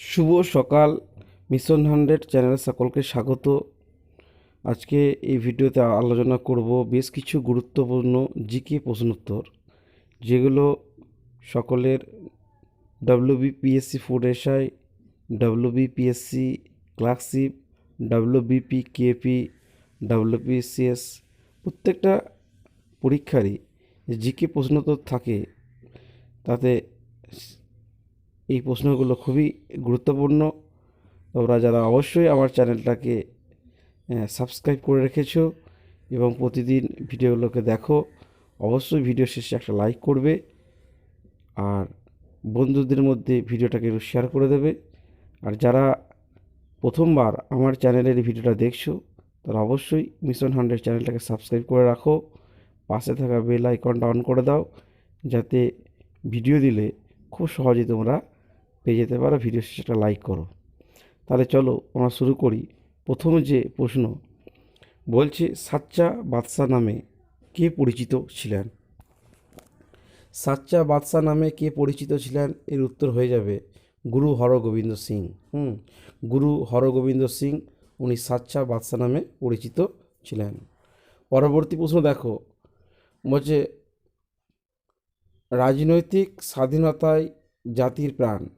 শুভ সকাল, mission hundred চ্যানেলে সকলকে স্বাগত। আজকে এই ভিডিওতে আলোচনা করব বেশ কিছু গুরুত্বপূর্ণ জিকে প্রশ্নোত্তর, যেগুলো সকলের WBPSC food SI WBPSC clerkship WBP KP WPSCS প্রত্যেকটা পরীক্ষারই জিকে প্রশ্নোত্তর থাকে, তাতে এই প্রশ্নগুলো খুবই গুরুত্বপূর্ণ। তোমরা যারা অবশ্যই আমার চ্যানেলটাকে সাবস্ক্রাইব করে রেখেছো এবং প্রতিদিন ভিডিওগুলোকে দেখো, অবশ্যই ভিডিও শেষে একটা লাইক করবে আর বন্ধুদের মধ্যে ভিডিওটাকে একটু শেয়ার করে দেবে। আর যারা প্রথমবার আমার চ্যানেলের ভিডিওটা দেখছ, তারা অবশ্যই মিশন হান্ড্রেড চ্যানেলটাকে সাবস্ক্রাইব করে রাখো। পাশে থাকা বেল আইকনটা অন করে দাও, যাতে ভিডিও দিলে খুব সহজেই তোমরা পেয়ে যেতে পারো ভিডিও শেষে একটা লাইক করো। তাহলে চলো আমরা শুরু করি। প্রথম যে প্রশ্ন, বলছে, সাচ্চা বাদশাহ নামে কে পরিচিত ছিলেন? সাচ্চা বাদশাহ নামে কে পরিচিত ছিলেন? এর উত্তর হয়ে যাবে গুরু হরগোবিন্দ সিং। হুম, গুরু হরগোবিন্দ সিং উনি সাচ্চা বাদশাহ নামে পরিচিত ছিলেন। পরবর্তী প্রশ্ন দেখো, বলছে, রাজনৈতিক স্বাধীনতায় জাতির প্রাণ।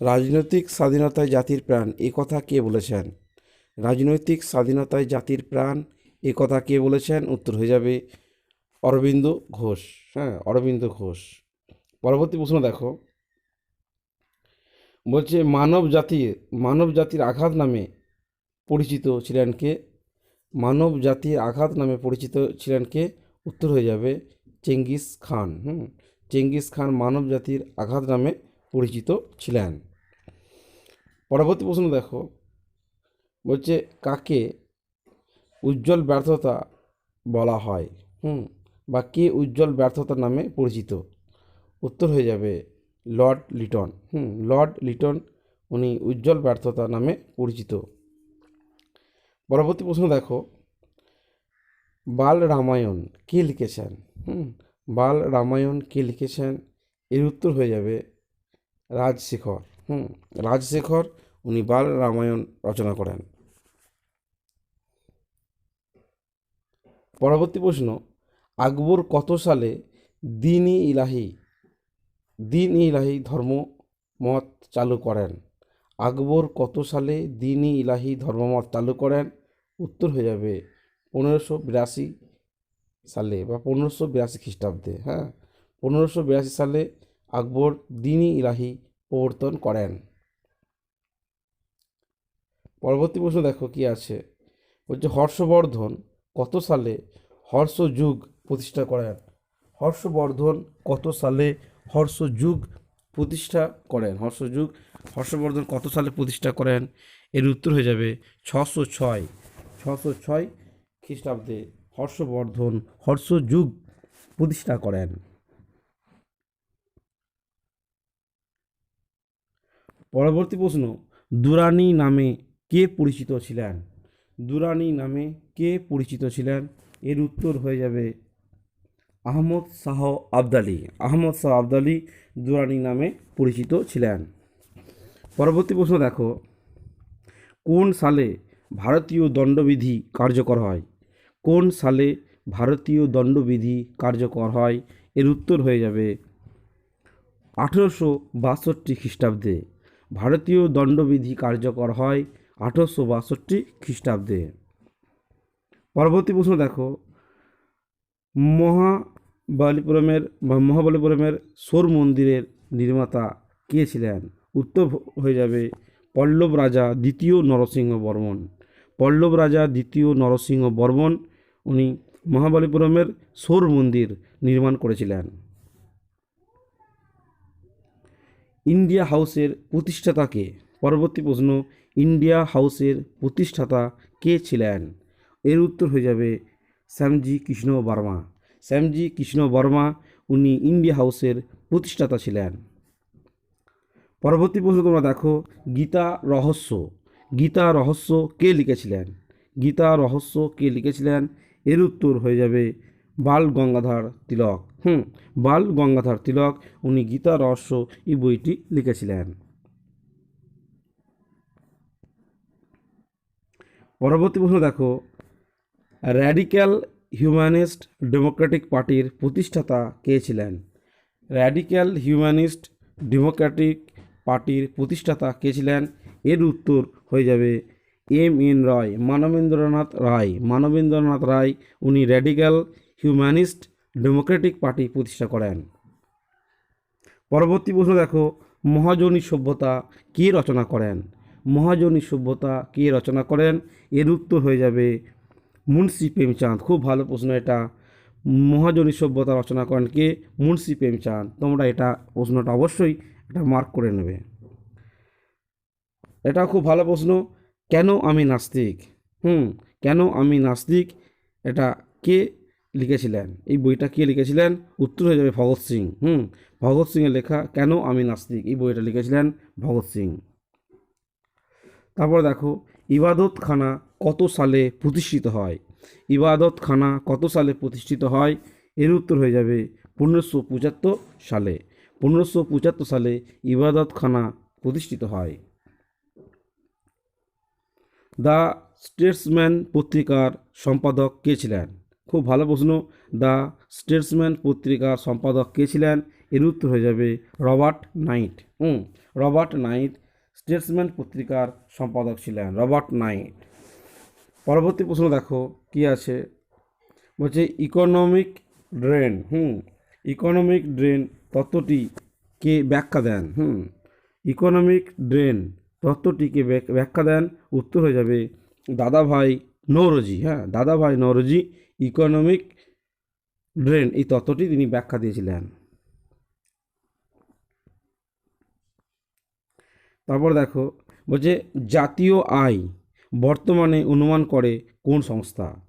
রাজনৈতিক স্বাধীনতায় জাতির প্রাণ, এ কথা কে বলেছেন? রাজনৈতিক স্বাধীনতায় জাতির প্রাণ, এ কথা কে বলেছেন? উত্তর হয়ে যাবে অরবিন্দ ঘোষ। হ্যাঁ অরবিন্দ ঘোষ। পরবর্তী প্রশ্ন দেখো। বলছে, মানব জাতির মানব জাতির আঘাত নামে পরিচিত ছিলেন কে? মানব জাতির আঘাত নামে পরিচিত ছিলেন কে? উত্তর হয়ে যাবে চেঙ্গিস খান। হুম, চেঙ্গিস খান মানব জাতির আঘাত নামে পরিচিত ছিলেন। পরবর্তী প্রশ্ন দেখো, বলছে, কাকে উজ্জ্বল ব্যর্থতা বলা হয়? হুম, বা কে উজ্জ্বল ব্যর্থতা নামে পরিচিত? উত্তর হয়ে যাবে, লর্ড লিটন। হুম, লর্ড লিটন, উনি উজ্জ্বল ব্যর্থতা নামে পরিচিত। পরবর্তী প্রশ্ন দেখো বাল রামায়ণ কে লিখেছেন? হুম বাল রামায়ণ কে লিখেছেন? এর উত্তর হয়ে যাবে রাজশেখর। হুম। রাজশেখর উনি বাল রামায়ণ রচনা করেন। পরবর্তী প্রশ্ন আকবর কত সালে দিন ই ইলাহি দিন ইলাহি ধর্ম মত চালু করেন? আকবর কত সালে দিন ই ইলাহি ধর্মমত চালু করেন? উত্তর হয়ে যাবে পনেরোশো বিরাশি সালে বা পনেরোশো বিরাশি খ্রিস্টাব্দে হ্যাঁ? পনেরোশো বিরাশি সালে আকবর দিনই ইলাহি প্রবর্তন করেন। পরবর্তী প্রশ্ন দেখো কি আছে? বলছে, হর্ষবর্ধন কত সালে হর্ষযুগ প্রতিষ্ঠা করেন? হর্ষবর্ধন কত সালে হর্ষযুগ প্রতিষ্ঠা করেন? হর্ষযুগ, হর্ষবর্ধন কত সালে প্রতিষ্ঠা করেন? এর উত্তর হয়ে যাবে ছশো ছয় ছশো ছয় খ্রিস্টাব্দে হর্ষবর্ধন হর্ষযুগ প্রতিষ্ঠা করেন। পরবর্তী প্রশ্ন দুরানি নামে কে পরিচিত ছিলেন? দুরানি নামে কে পরিচিত ছিলেন? এর উত্তর হয়ে যাবে আহমদ শাহ আবদালি। আহমদ শাহ আবদালি দুরানি নামে পরিচিত ছিলেন। পরবর্তী প্রশ্ন দেখো, কোন সালে ভারতীয় দণ্ডবিধি কার্যকর হয়? কোন সালে ভারতীয় দণ্ডবিধি কার্যকর হয়? এর উত্তর হয়ে যাবে আঠেরোশো বাষট্টি খ্রিস্টাব্দে। ভারতীয় দণ্ডবিধি কার্যকর হয় আঠেরোশো বাষট্টি খ্রিস্টাব্দে। পরবর্তী প্রশ্ন দেখো। মহাবালিপুরমের বা মহাবলীপুরমের সোর মন্দিরের নির্মাতা কে ছিলেন? উত্তর হয়ে যাবে পল্লব রাজা দ্বিতীয় নরসিংহ বর্মন পল্লব রাজা দ্বিতীয় নরসিংহ বর্মন উনি মহাবলীপুরমের সোর মন্দির নির্মাণ করেছিলেন। ইন্ডিয়া হাউসের প্রতিষ্ঠাতা কে? পরবর্তী প্রশ্ন, ইন্ডিয়া হাউসের প্রতিষ্ঠাতা কে ছিলেন? এর উত্তর হয়ে যাবে শ্যামজি কৃষ্ণ বর্মা। শ্যামজি কৃষ্ণ বর্মা, উনি ইন্ডিয়া হাউসের প্রতিষ্ঠাতা ছিলেন। পরবর্তী প্রশ্ন তোমরা দেখো, গীতা রহস্য। গীতা রহস্য কে লিখেছিলেন? গীতা রহস্য কে লিখেছিলেন? এর উত্তর হয়ে যাবে বাল গঙ্গাধর তিলক। হুম, বাল গঙ্গাধর তিলক, উনি গীতা, রহস্য এই বইটি লিখেছিলেন। পরবর্তী প্রশ্ন দেখো। র্যাডিক্যাল হিউম্যানিস্ট ডেমোক্রেটিক পার্টির প্রতিষ্ঠাতা কে ছিলেন? র্যাডিক্যাল হিউম্যানিস্ট ডেমোক্রেটিক পার্টির প্রতিষ্ঠাতা কে ছিলেন? এর উত্তর হয়ে যাবে এম এন রায়, মানবেন্দ্রনাথ রায়। মানবেন্দ্রনাথ রায়, উনি র্যাডিক্যাল হিউম্যানিস্ট ডেমোক্রেটিক পার্টি প্রতিষ্ঠা করেন। পরবর্তী প্রশ্ন দেখো, মহাজনী সভ্যতা কে রচনা করেন? মহাজনী সভ্যতা কে রচনা করেন? এর উত্তর হয়ে যাবে মুন্সি প্রেমচাঁদ। খুব ভালো প্রশ্ন এটা। মহাজনী সভ্যতা রচনা করেন কে? মুন্সি প্রেমচাঁদ। তোমরা এটা প্রশ্নটা অবশ্যই এটা মার্ক করে নেবে। এটা খুব ভালো প্রশ্ন। কেন আমি নাস্তিক? হুম, কেন আমি নাস্তিক? এটা কে লিখেছিলেন। এই বইটা কে লিখেছিলেন? উত্তর হয়ে যাবে ভগৎ সিং। হুম, ভগৎ সিংয়ের লেখা কেন আমি নাস্তিক? এই বইটা লিখেছিলেন ভগৎ সিং। তারপর দেখো, ইবাদতখানা কত সালে প্রতিষ্ঠিত হয়? ইবাদতখানা কত সালে প্রতিষ্ঠিত হয়? এর উত্তর হয়ে যাবে পনেরোশো পঁচাত্তর সালে। পনেরোশো পঁচাত্তর সালে ইবাদতখানা প্রতিষ্ঠিত হয়। দ্য স্টেটসম্যান পত্রিকার সম্পাদক কে ছিলেন? খুব ভালো প্রশ্ন। দ্য স্টেটসম্যান পত্রিকার সম্পাদক কে ছিলেন? এর উত্তর হয়ে যাবে রবার্ট নাইট। হুম রবার্ট নাইট স্টেটসম্যান পত্রিকার সম্পাদক ছিলেন, রবার্ট নাইট। পরবর্তী প্রশ্ন দেখো, কি আছে? বলছে, ইকোনমিক ড্রেন হুম, ইকোনমিক ড্রেন তত্ত্বটি কে ব্যাখ্যা দেন? হুম, ইকোনমিক ড্রেন তত্ত্বটিকে ব্যাখ্যা দেন? উত্তর হয়ে যাবে, দাদাভাই নৌরজি হ্যাঁ দাদাভাই নৌরজি ইকোনমিক ড্রেন এই তত্ত্বটি তিনি ব্যাখ্যা দিয়েছিলেন। তারপর দেখো, বলছে, জাতীয় আয় বর্তমানে অনুমান করে কোন সংস্থা?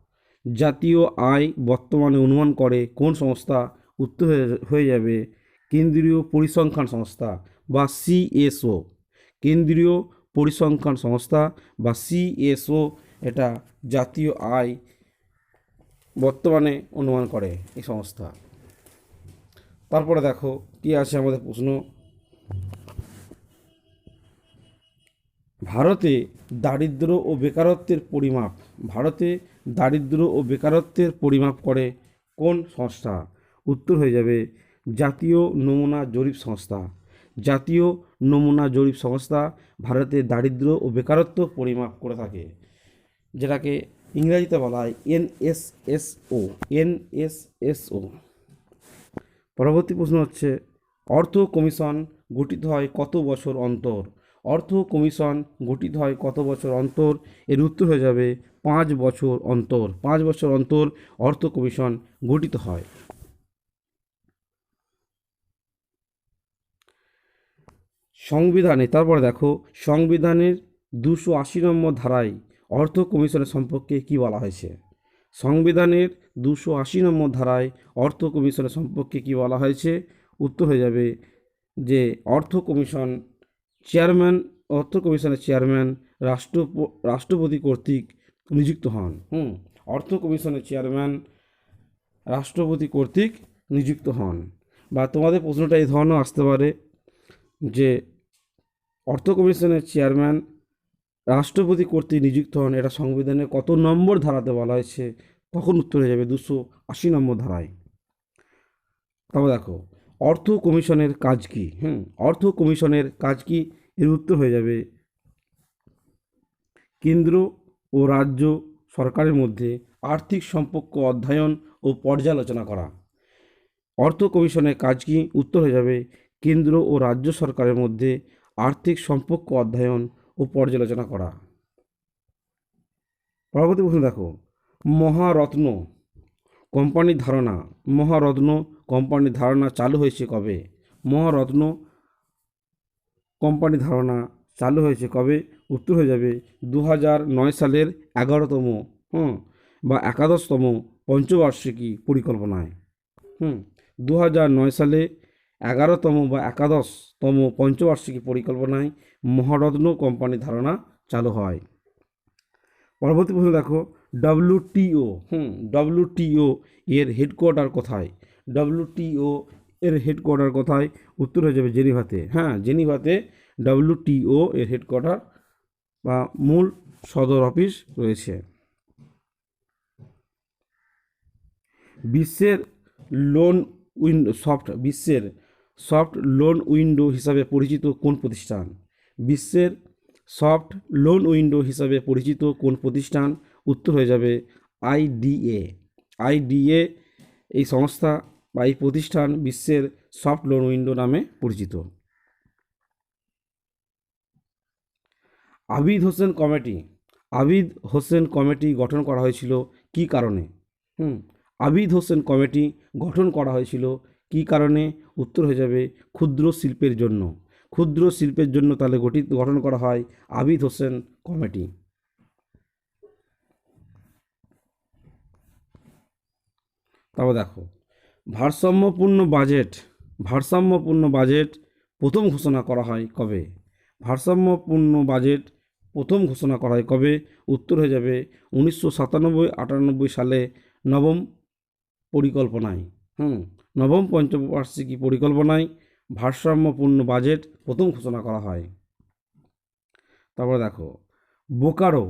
জাতীয় আয় বর্তমানে অনুমান করে কোন সংস্থা উত্তর হয়ে- যাবে? কেন্দ্রীয় পরিসংখ্যান সংস্থা বা সিএসও কেন্দ্রীয় পরিসংখ্যান সংস্থা বা সিএসও এটা জাতীয় আয় বর্তমানে অনুমান করে এই সংস্থা। তারপরে দেখো, কি আছে আমাদের প্রশ্ন? ভারতে দারিদ্র ও বেকারত্বের পরিমাপ, ভারতে দারিদ্র ও বেকারত্বের পরিমাপ করে কোন সংস্থা? উত্তর হয়ে যাবে, জাতীয় নমুনা জরিপ সংস্থা। জাতীয় নমুনা জরিপ সংস্থা ভারতে দারিদ্র ও বেকারত্ব পরিমাপ করে থাকে, যেটাকে ইংরেজিতে বলা হয় এনএসএসও এনএসএসও। পরবর্তী প্রশ্ন হচ্ছে, অর্থ কমিশন গঠিত হয় কত বছর অন্তর? অর্থ কমিশন গঠিত হয় কত বছর অন্তর? এর উত্তর হয়ে যাবে, পাঁচ বছর অন্তর। পাঁচ বছর অন্তর অর্থ কমিশন গঠিত হয়। সংবিধানে, তারপরে দেখো, সংবিধানের দুশো আশি নম্বর ধারায় অর্থ কমিশনের সম্পর্কে কি বলা হয়েছে? সংবিধানের দুশো আশি নম্বর ধারায় অর্থ কমিশনের সম্পর্কে কি বলা হয়েছে? উত্তর হয়ে যাবে যে অর্থ কমিশন চেয়ারম্যান, অর্থ কমিশনের চেয়ারম্যান রাষ্ট্র রাষ্ট্রপতি কর্তৃক নিযুক্ত হন। হুম, অর্থ কমিশনের চেয়ারম্যান রাষ্ট্রপতি কর্তৃক নিযুক্ত হন। বা তোমাদের প্রশ্নটা এই ধরনের আসতে পারে যে অর্থ কমিশনের চেয়ারম্যান রাষ্ট্রপতি কর্তৃক নিযুক্ত হন, এটা সংবিধানের কত নম্বর ধারাতে বলা হয়েছে, তখন উত্তর হয়ে যাবে দুশো আশি নম্বর ধারায়। তারপর দেখো, অর্থ কমিশনের কাজ কি? হুম, অর্থ কমিশনের কাজ কি? এর উত্তর হয়ে যাবে, কেন্দ্র ও রাজ্য সরকারের মধ্যে আর্থিক সম্পর্ক অধ্যয়ন ও পর্যালোচনা করা। অর্থ কমিশনের কাজ কি? উত্তর হয়ে যাবে, কেন্দ্র ও রাজ্য সরকারের মধ্যে আর্থিক সম্পর্ক অধ্যয়ন ও পর্যালোচনা করা। পরবর্তী প্রশ্ন দেখো, মহারত্ন কোম্পানির ধারণা, মহারত্ন কোম্পানির ধারণা চালু হয়েছে কবে? মহারত্ন কোম্পানির ধারণা চালু হয়েছে কবে? উত্তর হয়ে যাবে দু নয় সালের এগারোতম, হুম, বা একাদশতম পঞ্চবার্ষিকী পরিকল্পনায়। হুম দু নয় সালে এগারোতম বা একাদশতম পঞ্চবার্ষিকী পরিকল্পনায় মহারত্ন কোম্পানির ধারণা চালু হয়। পরবর্তী প্রশ্ন দেখো ডব্লিউটিও হুম ডব্লিউটিও এর হেডকোয়ার্টার কোথায়? ডব্লিউটিও এর হেডকোয়ার্টার কোথায়? উত্তর হয়ে যাবে জেনিভাতে। হ্যাঁ জেনিভাতে ডব্লিউটিও এর হেডকোয়ার্টার বা মূল সদর অফিস রয়েছে। বিশ্বের লোন উইন্ডো সফট বিশ্বের সফট লোন উইন্ডো হিসাবে পরিচিত কোন প্রতিষ্ঠান? বিশ্বের সফট লোন উইন্ডো হিসাবে পরিচিত কোন প্রতিষ্ঠান? উত্তর হয়ে যাবে আইডিএ। আইডিএ এই সংস্থা বা এই প্রতিষ্ঠান বিশ্বের সফট লোন উইন্ডো নামে পরিচিত। আবিদ হোসেন কমিটি। আবিদ হোসেন কমিটি গঠন করা হয়েছিল কী কারণে? হুম, আবিদ হোসেন কমিটি গঠন করা হয়েছিল কী কারণে উত্তর হয়ে যাবে ক্ষুদ্র শিল্পের জন্য। ক্ষুদ্র শিল্পের জন্য তাহলে গঠিত, গঠন করা হয় আবিদ হোসেন কমিটি। তারপর দেখো, ভারসাম্যপূর্ণ বাজেট ভারসাম্যপূর্ণ বাজেট প্রথম ঘোষণা করা হয় কবে? ভারসাম্যপূর্ণ বাজেট প্রথম ঘোষণা করা হয় কবে? উত্তর হয়ে যাবে উনিশশো সাতানব্বই আটানব্বই সালে নবম পরিকল্পনায়। হুম নবম পঞ্চবার্ষিকী পরিকল্পনায় ভারসাম্যপূর্ণ বাজেট প্রথম ঘোষণা করা হয়? তারপর দেখো, বোকারো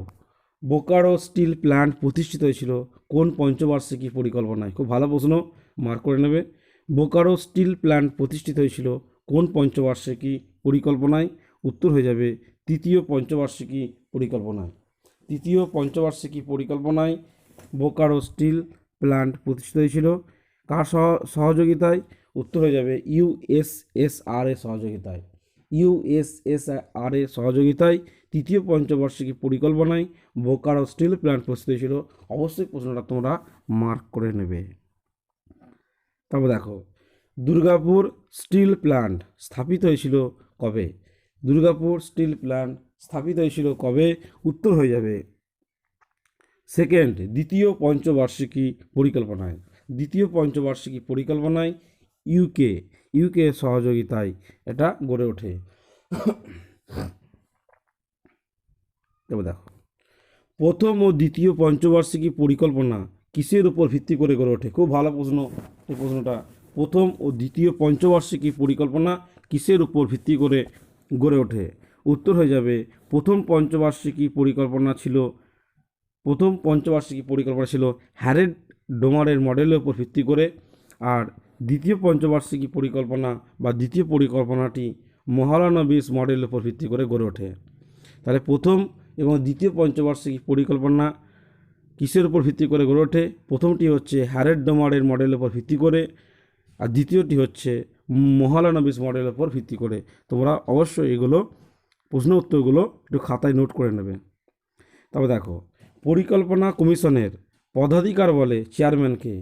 বোকারো স্টিল প্ল্যান্ট প্রতিষ্ঠিত হয়েছিল কোন পঞ্চবার্ষিকী পরিকল্পনায়? খুব ভালো প্রশ্ন মার্ক করে নেবে। বোকারো স্টিল প্ল্যান্ট প্রতিষ্ঠিত হয়েছিল কোন পঞ্চবার্ষিকী পরিকল্পনায়? উত্তর হয়ে যাবে তৃতীয় পঞ্চবার্ষিকী পরিকল্পনায়। তৃতীয় পঞ্চবার্ষিকী পরিকল্পনায় বোকারো স্টিল প্ল্যান্ট প্রতিষ্ঠিত হয়েছিল কার সহ- সহযোগিতায়? উত্তর হয়ে যাবে ইউএসএসআর এর সহযোগিতায়। ইউএসএসআর এর সহযোগিতায় তৃতীয় পঞ্চবার্ষিকী পরিকল্পনায় বোকারো স্টিল প্ল্যান্ট প্রস্তুত হয়েছিল। অবশ্যই প্রশ্নটা তোমরা মার্ক করে নেবে। তারপর দেখো, দুর্গাপুর স্টিল প্ল্যান্ট স্থাপিত হয়েছিল কবে? দুর্গাপুর স্টিল প্ল্যান্ট স্থাপিত হয়েছিল কবে? উত্তর হয়ে যাবে। সেকেন্ড, দ্বিতীয় পঞ্চবার্ষিকী পরিকল্পনায়। দ্বিতীয় পঞ্চবার্ষিকী পরিকল্পনায় ইউকে ইউকে সহযোগিতায় এটা গড়ে ওঠে। এবার দেখো, প্রথম ও দ্বিতীয় পঞ্চবার্ষিকী পরিকল্পনা কিসের উপর ভিত্তি করে গড়ে ওঠে? খুব ভালো প্রশ্ন, এই প্রশ্নটা। প্রথম ও দ্বিতীয় পঞ্চবার্ষিকী পরিকল্পনা কিসের উপর ভিত্তি করে গড়ে ওঠে? উত্তর হয়ে যাবে, প্রথম পঞ্চবার্ষিকী পরিকল্পনা ছিল, প্রথম পঞ্চবার্ষিকী পরিকল্পনা ছিল হ্যারেড ডোমারের মডেলের উপর ভিত্তি করে আর দ্বিতীয় পঞ্চবার্ষিকী পরিকল্পনা বা দ্বিতীয় পরিকল্পনাটি মহালানবিস মডেলের উপর ভিত্তি করে গড়ে ওঠে। তাহলে প্রথম এবং দ্বিতীয় পঞ্চবার্ষিকী পরিকল্পনা কিসের উপর ভিত্তি করে গড়ে ওঠে? প্রথমটি হচ্ছে হ্যারেড ডোমারের মডেলের উপর ভিত্তি করে আর দ্বিতীয়টি হচ্ছে মহালানবিস মডেলের উপর ভিত্তি করে। তোমরা অবশ্যই এগুলো প্রশ্ন উত্তরগুলো একটু খাতায় নোট করে নেবে। তবে দেখো, পরিকল্পনা কমিশনের পদাধিকার বলে চেয়ারম্যানকে,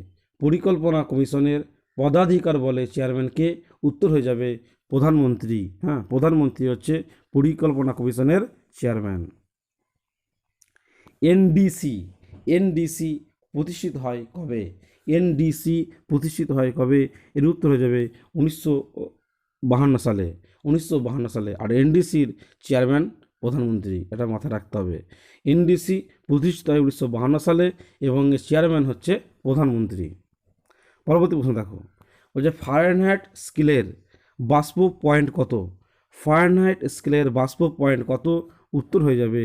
পরিকল্পনা কমিশনের পদাধিকার বলে চেয়ারম্যানকে উত্তর হয়ে যাবে প্রধানমন্ত্রী। হ্যাঁ প্রধানমন্ত্রী হচ্ছে পরিকল্পনা কমিশনের চেয়ারম্যান। এনডিসি এনডিসি প্রতিষ্ঠিত হয় কবে? এনডিসি প্রতিষ্ঠিত হয় কবে? এর উত্তর হয়ে যাবে উনিশশো বাহান্ন সালে, উনিশশো বাহান্ন সালে। আর এনডিসির চেয়ারম্যান প্রধানমন্ত্রী, এটা মাথায় রাখতে হবে। এনডিসি প্রতিষ্ঠিত হয় উনিশশো সালে এবং এর চেয়ারম্যান হচ্ছে প্রধানমন্ত্রী। পরবর্তী প্রশ্ন দেখো, ওই বলছে ফারেনহাইট স্কেলের বাষ্প পয়েন্ট কত? ফারেনহাইট স্কেলের বাষ্প পয়েন্ট কত? উত্তর হয়ে যাবে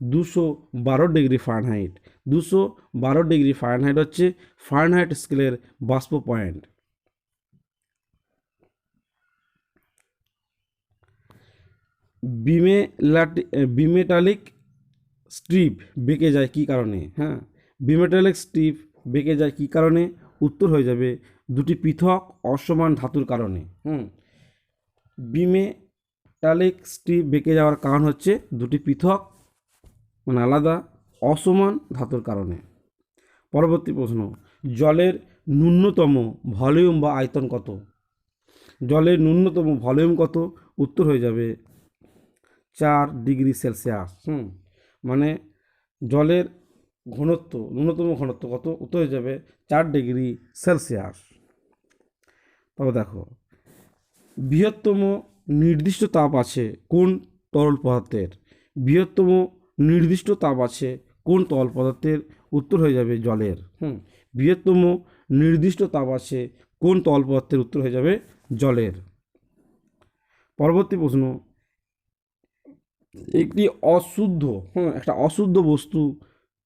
দুশো বারো ডিগ্রি ফারেনহাইট দুশো বারো ডিগ্রি ফারেনহাইট হচ্ছে ফারেনহাইট স্কেলের বাষ্প পয়েন্ট বিমেলাটি বিমেটালিক স্ট্রিপ বেঁকে যায় কী কারণে? হ্যাঁ বিমেটালিক স্ট্রিপ বেঁকে যায় কী কারণে? উত্তর হয়ে যাবে দুটি পৃথক অসমান ধাতুর কারণে। হুম, বিমেটালিক স্ট্রিপ বেঁকে যাওয়ার কারণ হচ্ছে দুটি পৃথক মানে আলাদা অসমান ধাতুর কারণে। পরবর্তী প্রশ্ন, জলের ন্যূনতম ভলিউম বা আয়তন কত? জলের ন্যূনতম ভলিউম কত? উত্তর হয়ে যাবে চার ডিগ্রি সেলসিয়াস, হুম মানে জলের ঘনত্ব, ন্যূনতম ঘনত্ব কত? উত্তর হয়ে যাবে? চার ডিগ্রি সেলসিয়াস। তবে দেখো, বৃহত্তম নির্দিষ্ট তাপ আছে কোন তরল পদার্থের? বৃহত্তম নির্দিষ্ট তাপ আছে কোন তরল পদার্থের? উত্তর হয়ে যাবে জলের, হুম, বৃহত্তম নির্দিষ্ট তাপ আছে কোন তরল পদার্থের? উত্তর হয়ে যাবে জলের। পরবর্তী প্রশ্ন একটি অশুদ্ধ হ্যাঁ একটা অশুদ্ধ বস্তু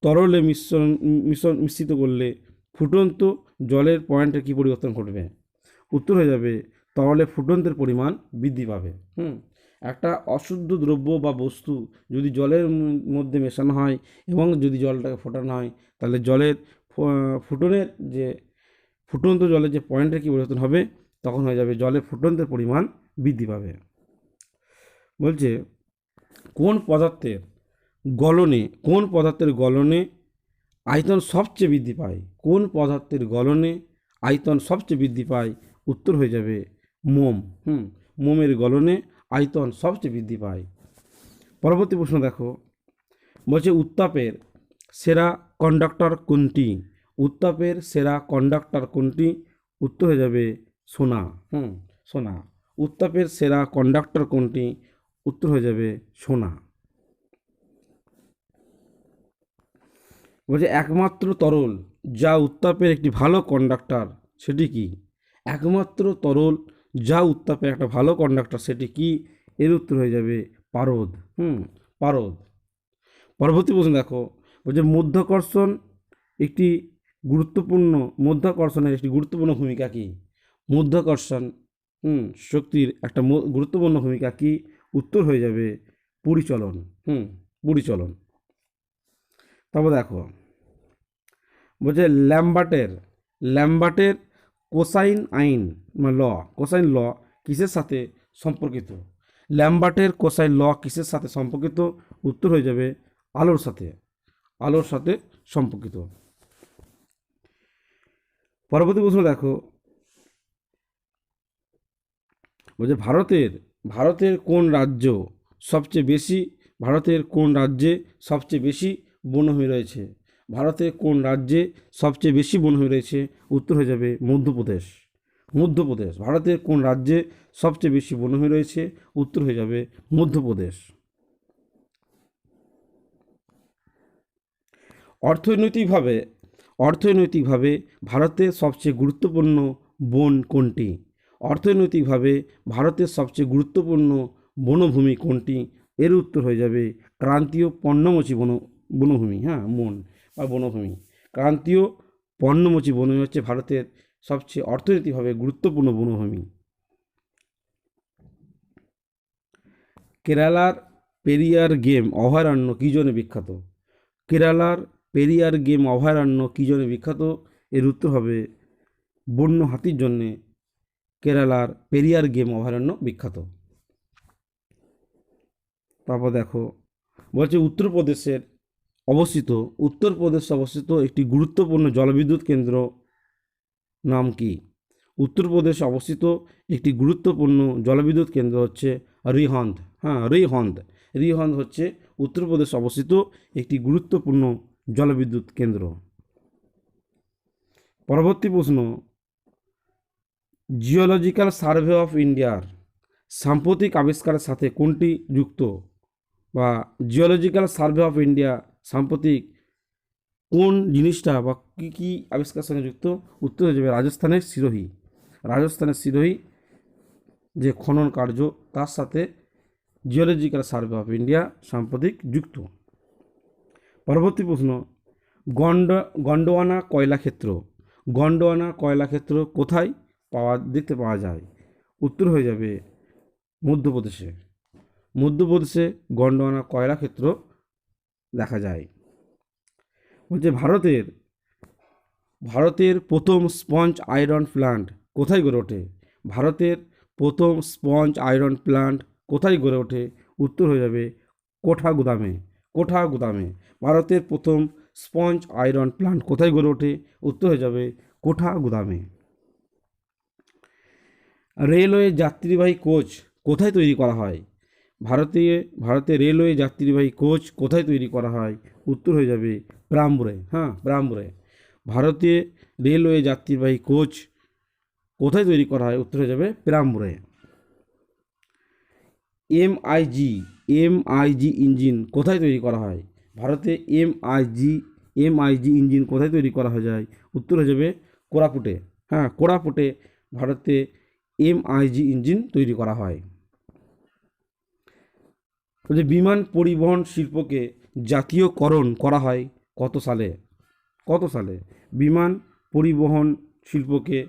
তরলে মিশ্রণ মিশ্রণ মিশ্রিত করলে ফুটন্ত জলের পয়েন্টে কী পরিবর্তন ঘটবে? উত্তর হয়ে যাবে, তরলে ফুটন্তের পরিমাণ বৃদ্ধি পাবে, হুম। একটা অশুদ্ধ দ্রব্য বা বস্তু যদি জলের মধ্যে মেশানো হয় এবং যদি জলটাকে ফোটানো হয়, তাহলে জলের ফুটনের যে, ফুটন্ত জলের যে পয়েন্টের কী পরিবর্তন হবে, তখন হয়ে যাবে জলের ফুটন্তের পরিমাণ বৃদ্ধি পাবে। বলছে কোন পদার্থের গলনে, কোন পদার্থের গলনে আয়তন সবচেয়ে বৃদ্ধি পায়? কোন পদার্থের গলনে আয়তন সবচেয়ে বৃদ্ধি পায়? উত্তর হয়ে যাবে মোম। হুম, মোমের গলনে আয়তন সবচেয়ে বৃদ্ধি পায়। পরবর্তী প্রশ্ন দেখো। বলছে, উত্তাপের সেরা কন্ডাক্টর কোনটি? উত্তাপের সেরা কন্ডাক্টর কোনটি? উত্তর হয়ে যাবে সোনা। হুম, সোনা। উত্তাপের সেরা কন্ডাক্টর কোনটি? উত্তর হয়ে যাবে সোনা। বলছে, একমাত্র তরল, যা উত্তাপের একটি ভালো কন্ডাক্টর সেটি কি? একমাত্র তরল, যা উত্তাপের একটা ভালো কন্ডাক্টর সেটি কি? এর উত্তর হয়ে যাবে পারদ। হুম, পারদ। পরবর্তী প্রশ্ন দেখো, বলছে, মধ্যাকর্ষণ একটি গুরুত্বপূর্ণ, মধ্যাকর্ষণের একটি গুরুত্বপূর্ণ ভূমিকা কি? মধ্যাকর্ষণ, হুম, শক্তির একটা গুরুত্বপূর্ণ ভূমিকা কি? উত্তর হয়ে যাবে পরিচলন। হুম। পরিচলন। তারপর দেখো বলছে ল্যাম্বার্টের ল্যাম্বার্টের কোসাইন আইন মানে ল কোসাইন ল কিসের সাথে সম্পর্কিত? ল্যাম্বার্টের কোসাইন ল কিসের সাথে সম্পর্কিত? উত্তর হয়ে যাবে আলোর সাথে আলোর সাথে সম্পর্কিত। পরবর্তী প্রশ্ন দেখো বলছে ভারতের ভারতের কোন রাজ্য সবচেয়ে বেশি, ভারতের কোন রাজ্যে সবচেয়ে বেশি বনভূমি রয়েছে? ভারতের কোন রাজ্যে সবচেয়ে বেশি বনভূমি রয়েছে? উত্তর হয়ে যাবে মধ্যপ্রদেশ। মধ্যপ্রদেশ, ভারতের কোন রাজ্যে সবচেয়ে বেশি বনভূমি রয়েছে? উত্তর হয়ে যাবে মধ্যপ্রদেশ। অর্থনৈতিকভাবে অর্থনৈতিকভাবে ভারতের সবচেয়ে গুরুত্বপূর্ণ বন কোনটি? অর্থনৈতিকভাবে ভারতের সবচেয়ে গুরুত্বপূর্ণ বনভূমি কোনটি? এর উত্তর হয়ে যাবে ক্রান্তীয় পণ্যমোচী বন, বনভূমি হ্যাঁ মন বা বনভূমি। ক্রান্তীয় পণ্যমোচী বনভূমি হচ্ছে ভারতের সবচেয়ে অর্থনৈতিকভাবে গুরুত্বপূর্ণ বনভূমি। কেরালার পেরিয়ার গেম অভয়ারণ্য কী জন্য বিখ্যাত? কেরালার পেরিয়ার গেম অভয়ারণ্য কী জন্য বিখ্যাত? এর উত্তর হবে বন্য হাতির জন্যে কেরালার পেরিয়ার গেম অভয়ারণ্য বিখ্যাত। তারপর দেখো, বলছে উত্তরপ্রদেশের অবস্থিত, উত্তরপ্রদেশে অবস্থিত একটি গুরুত্বপূর্ণ জলবিদ্যুৎ কেন্দ্র নাম কি? উত্তরপ্রদেশে অবস্থিত একটি গুরুত্বপূর্ণ জলবিদ্যুৎ কেন্দ্র হচ্ছে রিহন্দ। হ্যাঁ রিহন্দ। রিহন্দ হচ্ছে উত্তরপ্রদেশে অবস্থিত একটি গুরুত্বপূর্ণ জলবিদ্যুৎ কেন্দ্র। পরবর্তী প্রশ্ন জিওলজিক্যাল সার্ভে অফ ইন্ডিয়ার সাম্প্রতিক আবিষ্কারের সাথে কোনটি যুক্ত? বা জিওলজিক্যাল সার্ভে অফ ইন্ডিয়া সাম্প্রতিক কোন জিনিসটা বা কী কী আবিষ্কারের সঙ্গে যুক্ত? উত্তর হয়ে যাবে রাজস্থানের সিরোহি রাজস্থানের সিরোহি যে খনন কার্য, তার সাথে জিওলজিক্যাল সার্ভে অফ ইন্ডিয়া সাম্প্রতিক যুক্ত। পরবর্তী প্রশ্ন, গন্ড, গন্ডোয়ানা কয়লাক্ষেত্র গন্ডোয়ানা কয়লাক্ষেত্র কোথায়? পাওয়া, দেখতে পাওয়া যায়। উত্তর হয়ে যাবে মধ্যপ্রদেশে। মধ্যপ্রদেশে গন্ডোয়ানা কয়লাক্ষেত্র দেখা যায়। বলছে ভারতের ভারতের প্রথম স্পঞ্জ আয়রন প্ল্যান্ট কোথায় গড়ে ওঠে? ভারতের প্রথম স্পঞ্জ আয়রন প্ল্যান্ট কোথায় গড়ে ওঠে? উত্তর হয়ে যাবে কোঠা গুদামে কোঠা গুদামে ভারতের প্রথম স্পঞ্জ আয়রন প্ল্যান্ট কোথায় গড়ে ওঠে? উত্তর হয়ে যাবে কোঠা গুদামে রেলওয়ে যাত্রীবাহী কোচ কোথায় তৈরি করা হয়? ভারতে ভারতে রেলওয়ে যাত্রীবাহী কোচ কোথায় তৈরি করা হয়? উত্তর হয়ে যাবে ব্রামপুরে হ্যাঁ ব্রামপুরে ভারতে রেলওয়ে যাত্রীবাহী কোচ কোথায় তৈরি করা হয়? উত্তর হয়ে যাবে প্রামপুরে এমআইজি এমআইজি ইঞ্জিন কোথায় তৈরি করা হয়? ভারতে এমআইজি এমআইজি ইঞ্জিন কোথায় তৈরি করা হয়ে যায়? উত্তর হয়ে যাবে কোরাপুটে হ্যাঁ কোরাপুটে ভারতে এমআইজি ইঞ্জিন তৈরি করা হয়। যে বিমান পরিবহন শিল্পকে জাতীয়করণ করা হয় কত সালে? কত সালে? বিমান পরিবহন শিল্পকে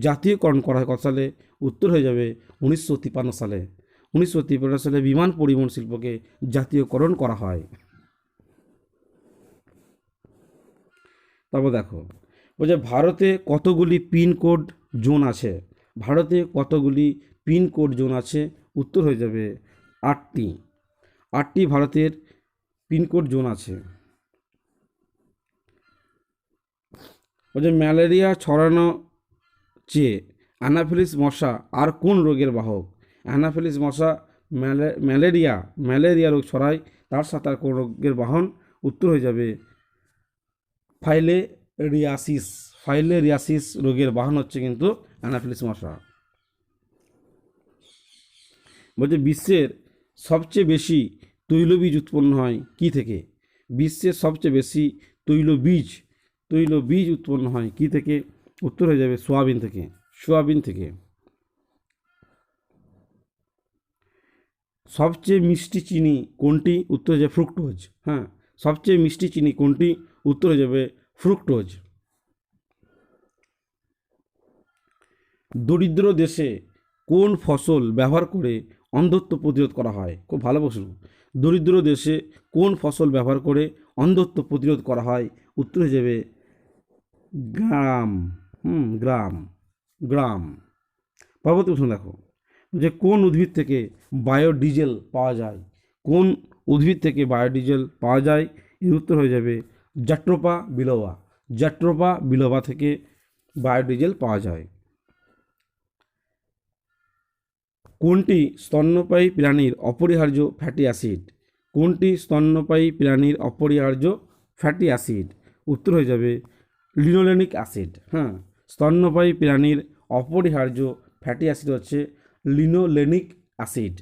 জাতীয়করণ করা হয় কত সালে? উত্তর হয়ে যাবে উনিশশো তিপ্পান্ন সালে। উনিশশো তিপ্পান্ন সালে বিমান পরিবহন শিল্পকে জাতীয়করণ করা হয়। তারপর দেখো, বলছে ভারতে কতগুলি পিনকোড জোন আছে? ভারতে কতগুলি পিনকোড জোন আছে? উত্তর হয়ে যাবে আটটি। আটটি ভারতের পিনকোড জোন আছে। বলছে ম্যালেরিয়া ছড়ানো চেয়ে অ্যানাফিলিস মশা, আর কোন রোগের বাহক? অ্যানাফিলিস মশা, ম্যালে, ম্যালেরিয়া ম্যালেরিয়া রোগ ছড়ায়, তার সাথে আর কোন রোগের বাহন? উত্তর হয়ে যাবে ফাইলেরিয়াসিস। ফাইলেরিয়াসিস রোগের বাহন হচ্ছে কিন্তু অ্যানাফিলিস মশা বলছে, বিশ্বের সবচেয়ে বেশি তৈলবীজ উৎপন্ন হয় কি থেকে? বিশ্বের সবচেয়ে বেশি তৈলবীজ তৈলবীজ উৎপন্ন হয় কি থেকে? উত্তর হয়ে যাবে সোয়াবিন থেকে সোয়াবিন থেকে। সবচেয়ে মিষ্টি চিনি কোনটি? উত্তর হয়ে যাবে ফ্রুক্টোজ হ্যাঁ। সবচেয়ে মিষ্টি চিনি কোনটি? উত্তর হয়ে যাবে ফ্রুক্টোজ। দরিদ্র দেশে কোন ফসল ব্যবহার করে অন্ধত্ব প্রতিরোধ করা হয়? খুব ভালো প্রশ্ন। দরিদ্র দেশে কোন ফসল ব্যবহার করে অন্ধত্ব প্রতিরোধ করা হয়? উত্তর হয়ে যাবে গ্রাম। হুম, গ্রাম। গ্রাম। পরবর্তী প্রশ্ন দেখো। যে কোন উদ্ভিদ থেকে বায়োডিজেল পাওয়া যায়? কোন উদ্ভিদ থেকে বায়োডিজেল পাওয়া যায়? এর উত্তর হয়ে যাবে জাট্রোপা বিলোবা। জাট্রোপা বিলোবা থেকে বায়োডিজেল পাওয়া যায়। কোনটি স্তন্যপায়ী প্রাণীর অপরিহার্য ফ্যাটি অ্যাসিড? কোনটি স্তন্যপায়ী প্রাণীর অপরিহার্য ফ্যাটি অ্যাসিড? উত্তর হয়ে যাবে লিনোলেনিক অ্যাসিড। হ্যাঁ স্তন্যপায়ী প্রাণীর অপরিহার্য ফ্যাটি অ্যাসিড হচ্ছে লিনোলেনিক অ্যাসিড।